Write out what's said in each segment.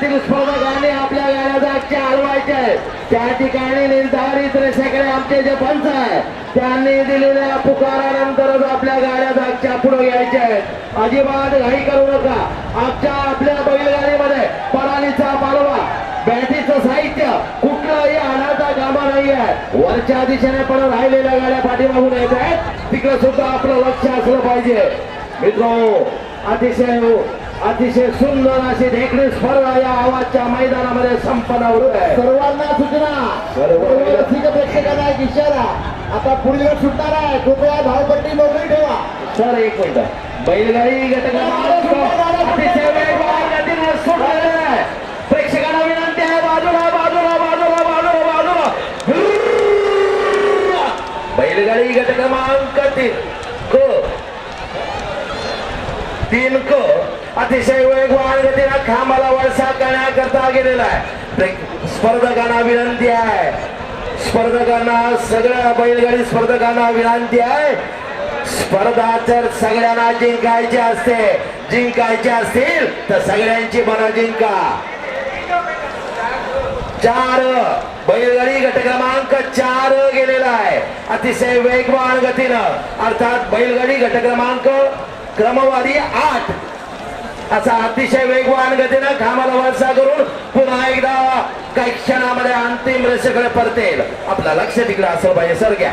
स्पर्धा गाणे आपल्या गाड्या जागच्या हलवायच्या आहेत त्या ठिकाणी निर्धारित रेषेकडे आमचे जे पंच आहे त्यांनी दिलेल्या पुकारानंतरच आपल्या गाड्या जागच्या पुढे घ्यायच्या आहेत अजिबात घाई करू नका. आमच्या आपल्या बैलगाडीमध्ये परालीचा मालवा बॅटीचं साहित्य कुठलाही आणायचा कामा नाही आहे वरच्या दिशेने पण राहिलेल्या गाड्या पाठीमागून येत आहेत. तिकडे सुद्धा आपलं लक्ष असलं पाहिजे. मित्र अतिशय अतिशय सुंदर अशी देखणी स्पर्धा या आवाजच्या मैदानामध्ये संपन्न होत आहे सर्वांना सूचना. सर्व प्रेक्षकांना एक इशारा. आता पुढील वेळ सुटणार आहे. कृपया धावपट्टी मोकळी ठेवा. सर एक मिनिट. बैलगाडी गट प्रेक्षकांना विनंती आहे बाजूला बाजूला बाजूला बाजूला बाजूला. बैलगाडी गट क्रमांक तीन क. तीन क. अतिशय वेगवान गतीने खांबाला वळसा करण्याकरता गेलेला आहे. स्पर्धकांना विनंती आहे. स्पर्धकांना सगळ्या बैलगाडी स्पर्धकांना विनंती आहे. स्पर्धा जर सगळ्यांना जिंकायची असते. जिंकायचे असतील तर सगळ्यांची मनं जिंका. चार बैलगाडी गट क्रमांक चार गेलेला आहे. अतिशय वेगवान गतीनं. अर्थात बैलगाडी गट क्रमांक क्रमवारी आठ. असा अतिशय वेगवान गतीनं कामाला वळसा करून पुन्हा एकदा काही क्षणामध्ये अंतिम रेषेकडे परतेल. आपलं लक्ष तिकडे असलं पाहिजे सर घ्या.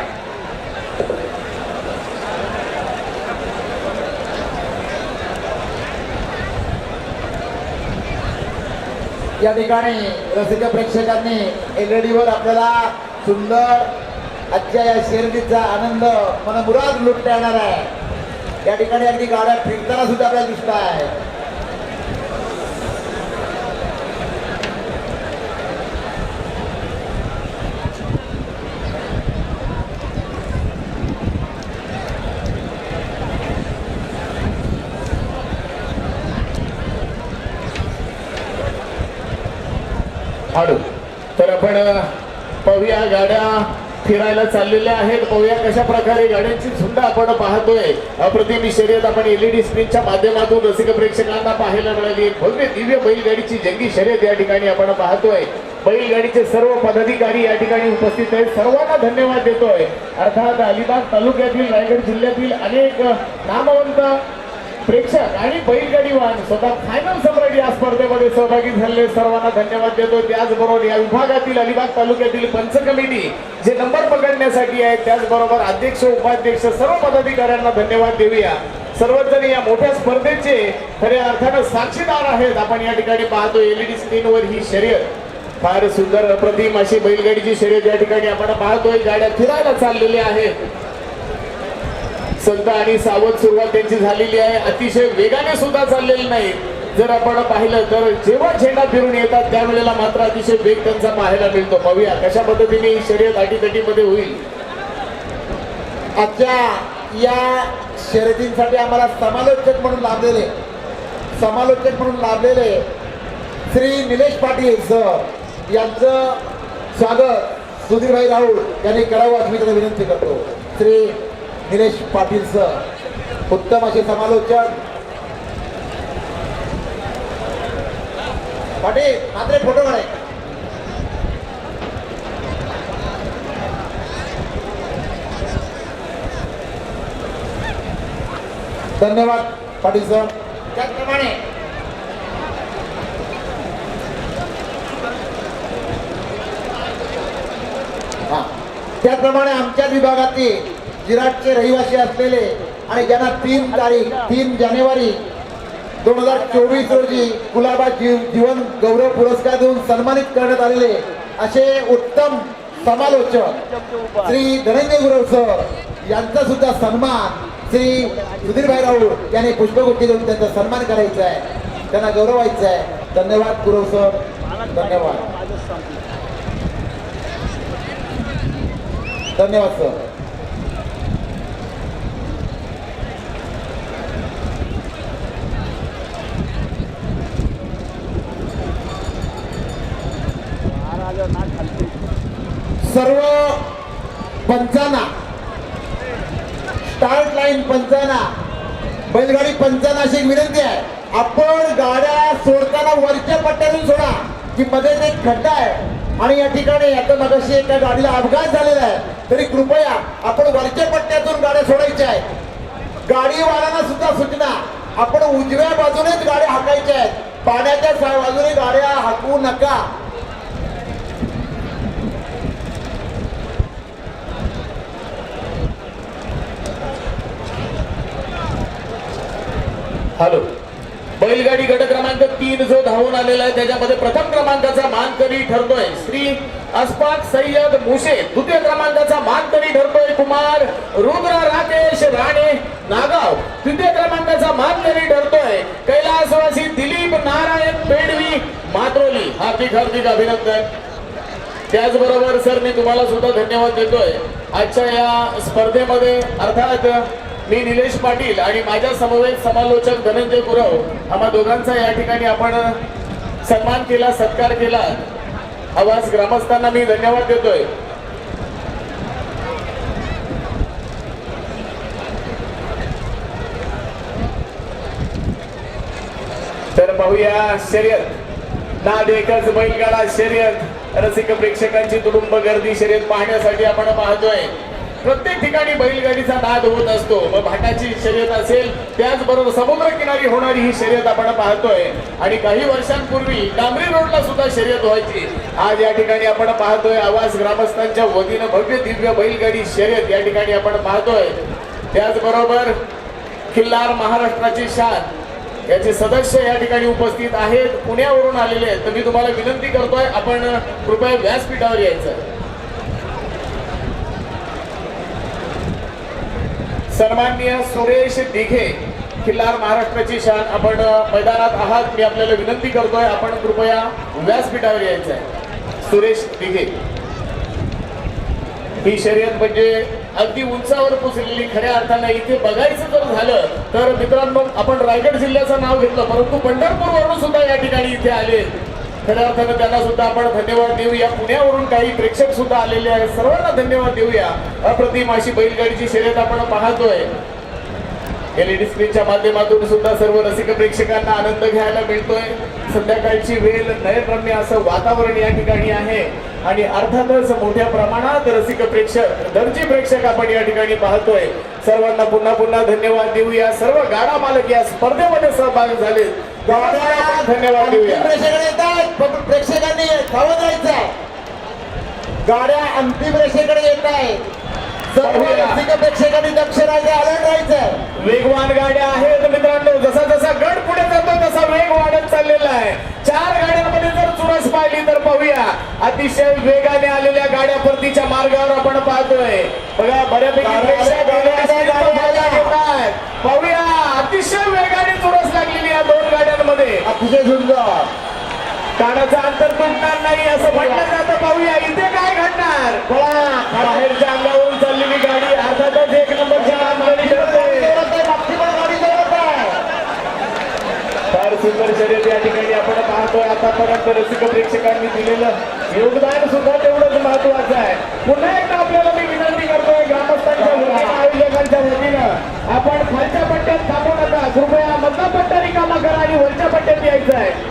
या ठिकाणी रसिक प्रेक्षकांनी एलईडी वर आपल्याला सुंदर आजच्या या शर्यतीचा आनंद मनमुराद लुटता येणार आहे. या ठिकाणी अगदी गाड्या फिरताना सुद्धा आपल्याला दिसत आहे. हाडू तर आपण पाहूया गाड्या फिरायला चाललेल्या आहेत. पाहूया कशा प्रकारे गाड्यांची सुद्धा आपण पाहतोय. अप्रतिम शर्यत आपण एलईडी स्क्रीनच्या माध्यमातून रसिक प्रेक्षकांना पाहायला मिळाली. भव्य दिव्य बैलगाडीची जंगी शर्यत या ठिकाणी आपण पाहतोय. बैलगाडीचे सर्व पदाधिकारी या ठिकाणी उपस्थित आहेत. सर्वांना धन्यवाद देतोय. अर्थात अलिबाग तालुक्यातील रायगड जिल्ह्यातील अनेक नामवंत प्रेक्षक आणि बैलगाडी वाहन स्वतः फायनल सम्राट या स्पर्धेमध्ये सहभागी झालेले सर्वांना धन्यवाद देतो त्याचबरोबर या विभागातील अलिबाग तालुक्यातील पंच कमिटी जे नंबर पकडण्यासाठी आहेत त्याचबरोबर अध्यक्ष उपाध्यक्ष सर्व पदाधिकाऱ्यांना धन्यवाद देऊया. सर्वजण या मोठ्या स्पर्धेचे खऱ्या अर्थानं साक्षीदार आहेत. आपण या ठिकाणी पाहतो एलईडी स्क्रीनवर ही शर्यत. फार सुंदर अप्रतिम अशी बैलगाडीची शर्यत या ठिकाणी आपण पाहतोय. गाड्या फिरायला चाललेल्या आहेत. संत आणि सावध सुरुवात त्यांची झालेली आहे. अतिशय वेगाने सुद्धा चाललेली नाही. जर आपण पाहिलं तर जेव्हा झेंडा फिरून येतात त्यावेळेला मात्र अतिशय वेग त्यांचा पाहायला मिळतो. पाहूया कशा पद्धतीने ही शर्यत अटीतटीमध्ये होईल. आजच्या या शर्यतींसाठी आम्हाला समालोचक म्हणून लाभलेले समालोचक म्हणून लाभलेले श्री निलेश पाटील सर यांचं स्वागत. सुधीरभाई राऊळ यांनी करावं असं मी त्याला विनंती करतो. श्री निलेश पाटील सर उत्तम असे समालोचक. पाटील मात्र फोटो काढाय धन्यवाद पाटील सर. त्याचप्रमाणे हा. त्याचप्रमाणे आमच्याच विभागातील जिराटचे रहिवासी असलेले आणि ज्यांना तीन तारीख तीन जानेवारी दोन हजार चोवीस रोजी गुलाबा जीव जीवन गौरव पुरस्कार देऊन सन्मानित करण्यात आलेले असे उत्तम समालोचक श्री धनंजय गुरव सर यांचा सुद्धा सन्मान श्री सुधीरभाई राऊळ यांनी पुष्पगुट्टी देऊन त्यांचा सन्मान करायचा आहे. त्यांना गौरवायचा आहे. धन्यवाद गुरव सर. धन्यवाद. धन्यवाद सर. सर्व पंचांना. Start line पंचांना. बैलगाडी पंचांना अशी एक विनंती आहे. आपण गाड्या सोडताना वरच्या पट्ट्यातून सोडा की मध्ये एक खड्डा आहे. आणि या ठिकाणी आता मगाशी एका गाडीला अपघात झालेला आहे. तरी कृपया आपण वरच्या पट्ट्यातून गाड्या सोडायच्या आहेत. गाडीवाल्यांना सुद्धा सूचना. आपण उजव्या बाजूनेच गाड्या हाकायच्या आहेत. पाण्याच्या बाजूने गाड्या हाकवू नका. हॅलो बैलगाडी गट क्रमांक तीन जो धावून आलेला आहे त्याच्यामध्ये प्रथम क्रमांकाचा मानकरी ठरतोय श्री अस्पाक सय्यद मुशे द्वितीय क्रमांकाचा मानकरी ठरतोय कुमार रुद्र राकेश राणे नागाव. तृतीय क्रमांकाचा मानकरी ठरतोय कैलासवासी दिलीप नारायण पेडवी मात्रोली. हार्दिक हार्दिक अभिनंदन. त्याचबरोबर सर मी तुम्हाला सुद्धा धन्यवाद देतोय. आजच्या या स्पर्धेमध्ये अर्थात मी निलेश पाटील आणि माझ्या समवेत समालोचक धनंजय गुरव आम्हा दोघांचा या ठिकाणी आपण सन्मान केला सत्कार केला. आवाज ग्रामस्थांना मी धन्यवाद देतोय. तर पाहूया शर्यत. नाद एकच बैलगाडा शर्यत. रसिक प्रेक्षकांची तुडुंब गर्दी शर्यत पाहण्यासाठी आपण पाहतोय. प्रत्येक ठिकाणी बैलगाडीचा नाद होत असतो. मग भाटाची शर्यत असेल त्याचबरोबर समुद्र किनारी होणारी ही शर्यत आपण पाहतोय. आणि काही वर्षांपूर्वी डांबरी रोडला सुद्धा शर्यत व्हायची. आज या ठिकाणी आपण पाहतोय आवाज ग्रामस्थांच्या वतीनं भव्य दिव्य बैलगाडी शर्यत या ठिकाणी आपण पाहतोय. त्याचबरोबर खिल्लार महाराष्ट्राची शान याचे सदस्य या ठिकाणी उपस्थित आहेत. पुण्यावरून आलेले आहेत. तर मी तुम्हाला विनंती करतोय आपण कृपया व्यासपीठावर यायचं. सन्माननीय सुरेश दिघे खिल्लार महाराष्ट्राची शान. आपण मैदानात आहात. मी आपल्याला विनंती करतोय आपण कृपया व्यासपीठावर यायचं आहे. सुरेश दिघे. ही शर्यत म्हणजे अगदी उंचावर पोचलेली खऱ्या अर्थानं इथे बघायचं जर झालं तर मित्रांनो आपण रायगड जिल्ह्याचं नाव घेतलं परंतु पंढरपूर वरून सुद्धा या ठिकाणी इथे आले. खऱ्या अर्थानं त्यांना सुद्धा आपण धन्यवाद देऊया. पुण्यावरून काही प्रेक्षक सुद्धा आलेले आहेत. सर्वांना धन्यवाद देऊया. अप्रतिम अशी बैलगाडीची शर्यत आपण पाहतोय. एलईडी स्क्रीनच्या माध्यमातून सुद्धा सर्व रसिक प्रेक्षकांना आनंद घ्यायला मिळतोय. संध्याकाळची वेळ नयनरम्य असं वातावरण या ठिकाणी आहे. आणि अर्थातच मोठ्या प्रमाणात रसिक प्रेक्षक दर्जी प्रेक्षक आपण या ठिकाणी पाहतोय. सर्वांना पुन्हा पुन्हा धन्यवाद देऊया. सर्व गाडा मालक या स्पर्धेमध्ये सहभागी झाले धन्यवाद देऊया. प्रेक्षकांनी येत आहेत पण प्रेक्षकांनी धावत जायचं गाड्या अंतिम रेषेकडे येत आहेत. प्रेक्षकांनी दक्ष राहायचं अलर्ट राहायचं. वेगवान गाड्या आहेत मित्रांनो जसा जसा गड पुढे जातो तसा वेग वाढत चाललेला आहे. चार गाड्यांमध्ये जर चुरस पाहिली तर पाहूया. अतिशय वेगाने आलेल्या गाड्या परतीच्या मार्गावर आपण पाहतोय. बघा बऱ्यापैकी गाड्या- गाड्या- गाड्या- गाड्या. पाहूया अतिशय वेगाने चुरस अतिशय सुंदर कानाचं अंतर तुटणार नाही असं म्हटलं जातं. पाहूया इथे काय घडणार? बाहेरच्या अंगावरून चाललेली गाडी अर्थातच एक नंबरची आमदानी करते मागची पण गाडी जवळ आहे. फार सुंदर शर्यत या ठिकाणी आपण पाहतोय. आतापर्यंत रसिक प्रेक्षकांनी दिलेलं योगदान सुद्धा तेवढंच महत्वाचं आहे पुन्हा एकदा आपल्याला मी विनंती करतोय ग्रामस्थांच्या वतीनं आयोजकांच्या वतीनं